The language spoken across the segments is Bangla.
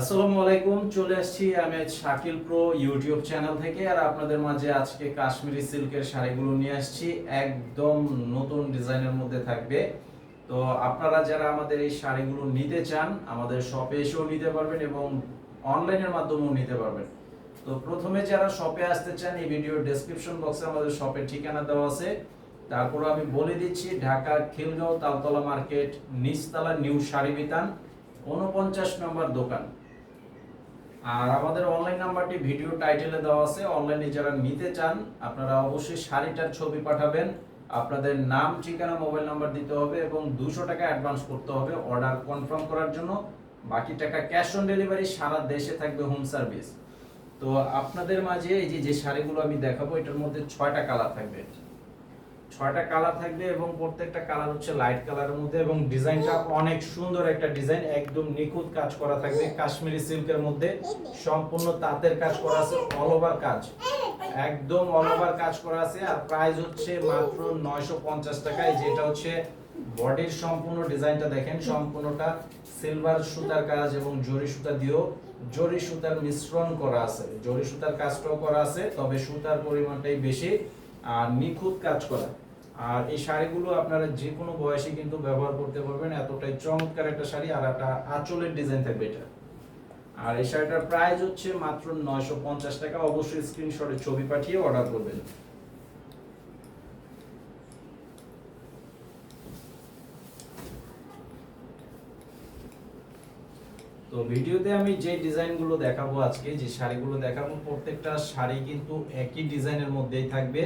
আসসালামু আলাইকুম, চলে আসছি আমি শাকিল প্রো ইউটিউব চ্যানেল থেকে আর আপনাদের মাঝে আজকে কাশ্মীরি সিল্কের শাড়িগুলো নিয়ে আসছি। একদম নতুন ডিজাইনের মধ্যে থাকবে। তো আপনারা যারা আমাদের এই শাড়িগুলো নিতে চান, আমাদের শপে এসেও নিতে পারবেন এবং অনলাইনের মাধ্যমেও নিতে পারবেন। তো প্রথমে যারা শপে আসতে চান, এই ভিডিওর ডেসক্রিপশন বক্সে আমাদের শপের ঠিকানা দেওয়া আছে। তারপর আমি বলে দিচ্ছি, ঢাকা খিলগাঁও, তালতলা মার্কেট, নিচতলা নিউ শাড়ি বিতান উনপঞ্চাশ নম্বর দোকান। আর আমাদের অনলাইন নাম্বারটি ভিডিও টাইটেলে দেওয়া আছে। অনলাইনে যারা নিতে চান, আপনারা অবশ্যই শাড়িটার ছবি পাঠাবেন। আপনাদের নাম, ঠিকানা মোবাইল নাম্বার দিতে হবে এবং দুশো টাকা অ্যাডভান্স করতে হবে অর্ডার কনফার্ম করার জন্য। বাকি টাকা ক্যাশ অন ডেলিভারি সারা দেশে থাকবে হোম সার্ভিস তো আপনাদের মাঝে এই যে শাড়িগুলো আমি দেখাবো, এটার মধ্যে ছয়টা কালার থাকবে। ছয়টা কালার থাকবে এবং প্রত্যেকটা কালার হচ্ছে লাইট কালারের মধ্যে এবং ডিজাইনটা অনেক সুন্দর একটা ডিজাইন একদম নিখুঁত কাজ করা থাকবে। কাশ্মীরি সিল্কের মধ্যে সম্পূর্ণ তাঁতের কাজ করা আছে অল ওভার কাজ। একদম অল ওভার কাজ করা আছে আর প্রাইস হচ্ছে মাত্র 950 টাকা। এই যেটা হচ্ছে বডির সম্পূর্ণ ডিজাইনটা দেখেন সম্পূর্ণটা সিলভার সুতার কাজ এবং জরি সুতা দিয়েও জরি সুতার মিশ্রণ করা আছে। জরি সুতার কাজটাও করা আছে তবে সুতার পরিমাণটাই বেশি আর নিখুঁত কাজ করা। আর এই শাড়িগুলো আপনারা যে কোনো বয়সে কিন্তু ব্যবহার করতে পারবেন। এতটাই চমৎকার একটা শাড়ি আর একটা আঁচলের ডিজাইন থাকবে এটা। আর এই শাড়িটার প্রাইস হচ্ছে মাত্র নয়শো পঞ্চাশ টাকা। অবশ্যই স্ক্রিনশটে ছবি পাঠিয়ে অর্ডার করবেন। তো ভিডিওতে আমি যে ডিজাইনগুলো দেখাবো আজকে, যে শাড়িগুলো দেখাবো, প্রত্যেকটা শাড়ি কিন্তু একই ডিজাইনের মধ্যেই থাকবে।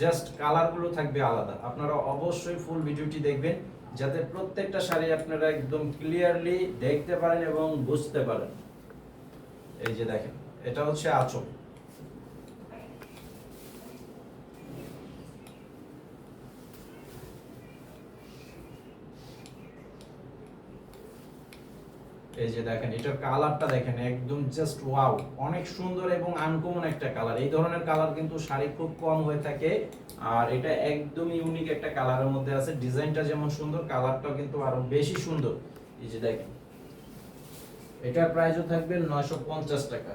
জাস্ট কালারগুলো থাকবে আলাদা। আপনারা অবশ্যই ফুল ভিডিওটি দেখবেন, যাতে প্রত্যেকটা শাড়ি আপনারা একদম ক্লিয়ারলি দেখতে পারেন এবং বুঝতে পারেন। এই যে দেখেন, এটা হচ্ছে আঁচল। এই যে দেখেন, এটার কালারটা দেখেন, একদম জাস্ট ওয়াও অনেক সুন্দর এবং আনকমন একটা কালার এই ধরনের কালার কিন্তু শাড়ি খুব কম হয়ে থাকে, আর এটা একদম ইউনিক একটা কালারের মধ্যে আছে। ডিজাইনটা যেমন সুন্দর কালারটাও কিন্তু আরও বেশি সুন্দর। এই যে দেখেন, এটার প্রাইসও থাকবে নয়শো পঞ্চাশ টাকা।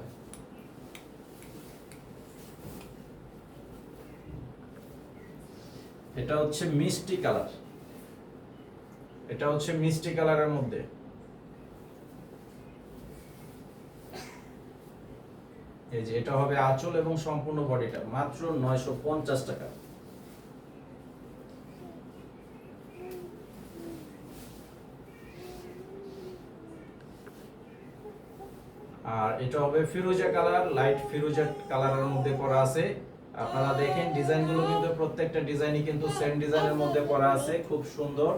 এটা হচ্ছে মিষ্টি কালার এটা হচ্ছে মিষ্টি কালারের মধ্যে। এই যে এটা হবে আঁচল এবং সম্পূর্ণ বডিটা, মাত্র নয়শো পঞ্চাশ টাকা। আর এটা হবে ফিরোজা কালার, লাইট ফিরোজা কালারের মধ্যে করা আছে। আপনারা দেখেন ডিজাইনগুলো কিন্তু প্রত্যেকটা ডিজাইনই কিন্তু সেম ডিজাইনের মধ্যে করা আছে, খুব সুন্দর।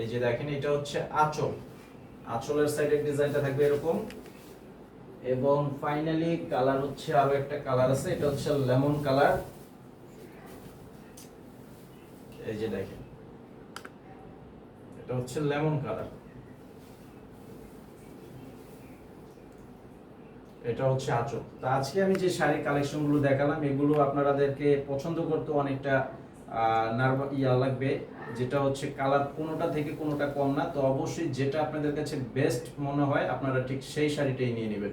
এই যে দেখেন, এটা হচ্ছে আঁচল। আঁচলের সাইডের ডিজাইনটা থাকবে এরকম। এবং ফাইনালি কালার হচ্ছে আরও একটা কালার আছে, এটা হচ্ছে লেমন কালার এই যে দেখেন, এটা হচ্ছে লেমন কালার এটা হচ্ছে আঁচল। তো আজকে আমি যে শাড়ির কালেকশনগুলো দেখালাম, এগুলো আপনাদেরকে পছন্দ করতে অনেকটা ইয়া লাগবে। যেটা হচ্ছে কালার কোনোটা থেকে কোনোটা কম না, তো অবশ্যই যেটা আপনাদের কাছে বেস্ট মনে হয়, আপনারা ঠিক সেই শাড়িটাই নিয়ে নেবেন।